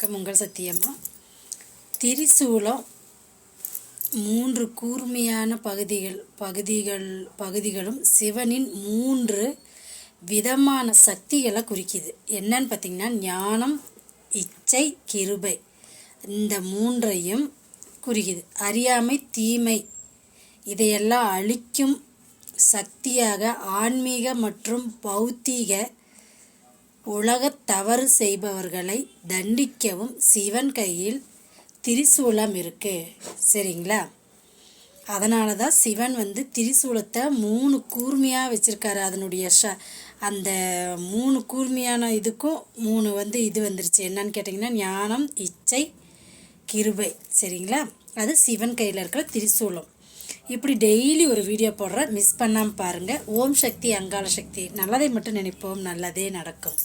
வணக்கம் உங்கள் சத்தியம்மா. திரிசூலம் மூன்று கூர்மையான பகுதிகள் பகுதிகள் பகுதிகளும் சிவனின் மூன்று விதமான சக்திகளை குறிக்குது. என்னன்னு பார்த்தீங்கன்னா ஞானம் இச்சை கிருபை. இந்த மூன்றையும் குறிக்குது. அறியாமை தீமை இதையெல்லாம் அழிக்கும் சக்தியாக ஆன்மீக மற்றும் பௌத்தீக உலகத் தவறு செய்பவர்களை தண்டிக்கவும் சிவன் கையில் திரிசூலம் இருக்கு. சரிங்களா? அதனால தான் சிவன் வந்து திரிசூலத்தை மூணு கூர்மையாக வச்சுருக்காரு. அதனுடைய ஷ அந்த மூணு கூர்மையான இதுக்கும் மூணு வந்து இது வந்துருச்சு. என்னன்னு கேட்டிங்கன்னா ஞானம் இச்சை கிருபை. சரிங்களா? அது சிவன் கையில் இருக்கிற திரிசூலம். இப்படி டெய்லி ஒரு வீடியோ போடுற மிஸ் பண்ணாமல் பாருங்கள் ஓம் சக்தி அங்காள சக்தி. நல்லதை மட்டும் நினைப்போம் நல்லதே நடக்கும்.